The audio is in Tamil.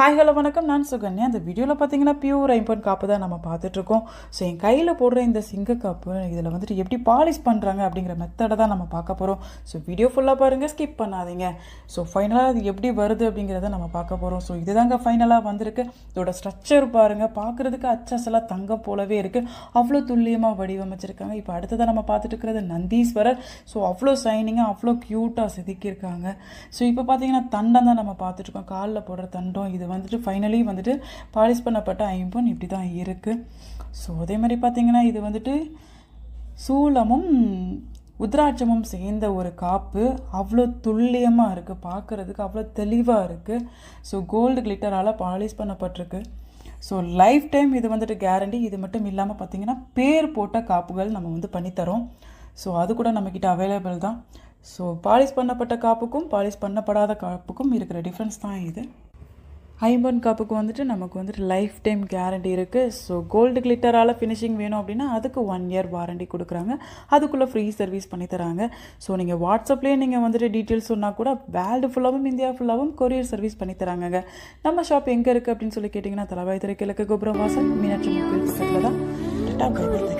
ஹாய் ஹலோ வணக்கம். நான் சுகன்யா. அந்த வீடியோவில் பார்த்தீங்கன்னா பியூர் ஐம்பன் காப்பு தான் நம்ம பார்த்துட்ருக்கோம் ஸோ என் கையில் போடுற இந்த சிங்க காப்பு இதில் வந்துட்டு எப்படி பாலிஷ் பண்ணுறாங்க அப்படிங்கிற மெத்தடை தான் நம்ம பார்க்க போகிறோம் ஸோ வீடியோ ஃபுல்லாக பாருங்கள் ஸ்கிப் பண்ணாதீங்க. ஸோ ஃபைனலாக அது எப்படி வருது அப்படிங்கிறத நம்ம பார்க்க போகிறோம் ஸோ இதுதாங்க ஃபைனலாக வந்திருக்கு. இதோட ஸ்ட்ரக்சர் பாருங்கள் பார்க்குறதுக்கு அச்சசலாக தங்கம் போலவே இருக்குது அவ்வளோ துல்லியமாக வடிவமைச்சிருக்காங்க. இப்போ அடுத்ததாக நம்ம பார்த்துட்டு இருக்கிறது நந்தீஸ்வரர். ஸோ அவ்வளோ ஷைனிங்காக அவ்வளோ க்யூட்டாக செதுக்கியிருக்காங்க. ஸோ இப்போ பார்த்தீங்கன்னா தண்டம் தான் நம்ம பார்த்துட்ருக்கோம் காலில் போடுற தண்டம் இது வந்துட்டு ஃபைனலி வந்துட்டு பாலிஷ் பண்ணப்பட்ட ஐம்பொன் இப்படி தான் இருக்குது ஸோ அதே மாதிரி பார்த்திங்கன்னா இது வந்துட்டு சூலமும் உத்ராட்சமும் சேர்ந்த ஒரு காப்பு. அவ்வளோ துல்லியமாக இருக்குது பார்க்குறதுக்கு அவ்வளோ தெளிவாக இருக்குது ஸோ கோல்டு கிளிட்டரால் பாலிஷ் பண்ணப்பட்டிருக்கு. ஸோ லைஃப் டைம் இது வந்துட்டு கேரண்டி இது மட்டும் இல்லாமல் பார்த்தீங்கன்னா பேர் போட்ட காப்புகள் நம்ம வந்து பண்ணித்தரோம் ஸோ அது கூட நம்மக்கிட்ட அவைலபிள் தான். ஸோ பாலிஷ் பண்ணப்பட்ட காப்புக்கும் பாலிஷ் பண்ணப்படாத காப்புக்கும் இருக்கிற டிஃப்ரென்ஸ் தான் இது. ஐம்பன் காப்புக்கு வந்துட்டு நமக்கு வந்துட்டு லைஃப் டைம் கேரண்டி இருக்குது ஸோ கோல்டு கிளிட்டரால் ஃபினிஷிங் வேணும் அப்படின்னா அதுக்கு ஒன் இயர் வாரண்டி கொடுக்குறாங்க. அதுக்குள்ளே ஃப்ரீ சர்வீஸ் பண்ணி தராங்க. ஸோ நீங்கள் வாட்ஸ்அப்லேயே நீங்கள் வந்துட்டு டீட்டெயில்ஸ் சொன்னால் கூட வேர்ல்டு ஃபுல்லாகவும் இந்தியா ஃபுல்லாகவும் கொரியர் சர்வீஸ் பண்ணி தராங்க நம்ம ஷாப் எங்கே இருக்குது அப்படின்னு சொல்லி கேட்டிங்கன்னா தலைவாய் திரை கிழக்கு கோபுரம் வாசல் மீனாட்சி முக்கிய பக்கத்தில் தான்